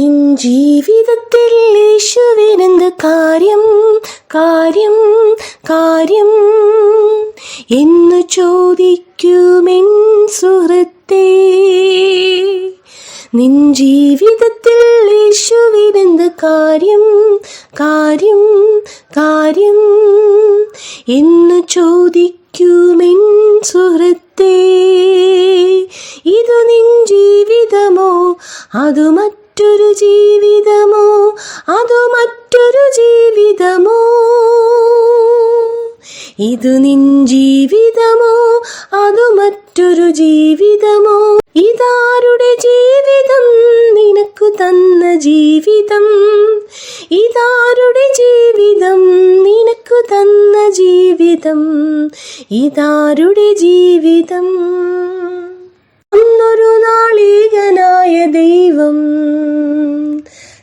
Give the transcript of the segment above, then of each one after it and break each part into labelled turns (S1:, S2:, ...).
S1: നിൻ ജീവിതത്തിൽ യേശുവിനെന്ത് കാര്യം? കാര്യം? കാര്യം? എന്നു ചോദിക്കുമെൻ സുഹൃത്തേ നിൻ ജീവിതത്തിൽ യേശുവിനെന്ത് കാര്യം? കാര്യം? കാര്യം? എന്നു ചോദിക്കുമെൻ സുഹൃത്തേ ഇതു നിൻ ജീവിതമോ? അതു മറ്റൊരു ജീവിതമോ? അതു മറ്റൊരു ജീവിതമോ? ഇത് നിൻ ജീവിതമോ? അതു മറ്റൊരു ജീവിതമോ? ഇതാരുടെ ജീവിതം? നിനക്കു തന്ന ജീവിതം. ഇതാരുടെ ജീവിതം? നിനക്കു തന്ന ജീവിതം. ഇതാരുടെ ജീവിതം? അന്നൊരു നാളീകനായ ദൈവം.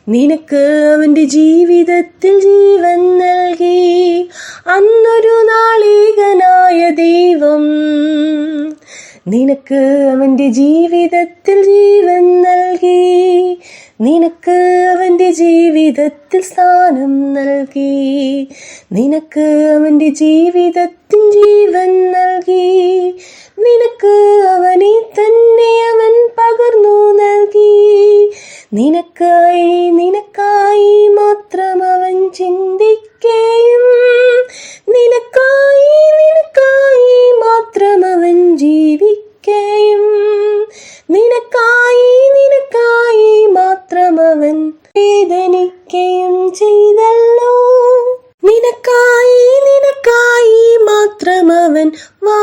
S1: നിനക്ക് അവന്റെ ജീവിതത്തിൽ ജീവൻ നൽകി. അന്നൊരു നാളീകനായ ദൈവം. നിനക്ക് അവന്റെ ജീവിതത്തിൽ ജീവൻ നൽകി. നിനക്ക് അവന്റെ ജീവിതത്തിൽ സ്ഥാനം നൽകി. നിനക്ക് അവന്റെ ജീവിതത്തിൽ ജീവൻ നൽകി. നിനക്ക് അവനെ തന്നെ അവൻ പകർന്നു നൽകി. നിനക്കായി നിനക്കായി മാത്രം അവൻ ചിന്തിക്കുകയും നിനക്കായി നിനക്കായി മാത്രം അവൻ ജീവിക്കുകയും നിനക്കായി നിനക്കായി മാത്രം അവൻ വേദനിക്കുകയും ചെയ്തല്ലോ. നിനക്കായി നിനക്കായി മാത്രം അവൻ വാഴുകയും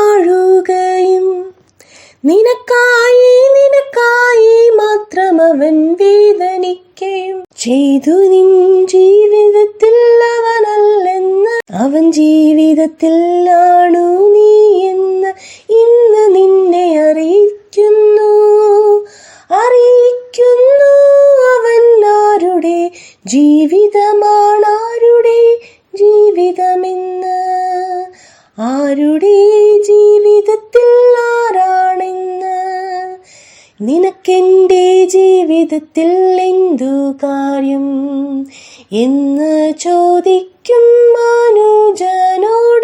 S1: വേദനിക്കുകയും ചെയ്തു നിൻ ജീവിതത്തിൽ അവനല്ലെന്ന് അവൻ ജീവിതത്തിൽ ആണു നീ എന്ന് ഇന്ന് നിന്നെ അറിയിക്കുന്നു. അറിയിക്കുന്നു അവൻ ആരുടെ? ജീവിതമാണ് ആരുടെ ജീവിതമെന്ന്. ആരുടെ ജീവിതത്തിൽ ആരാണെന്ന്? നിനക്കെന്റെ ജീവിതത്തിൽ എന്തു കാര്യം? എന്ന് ചോദിക്കും മനുജനോട്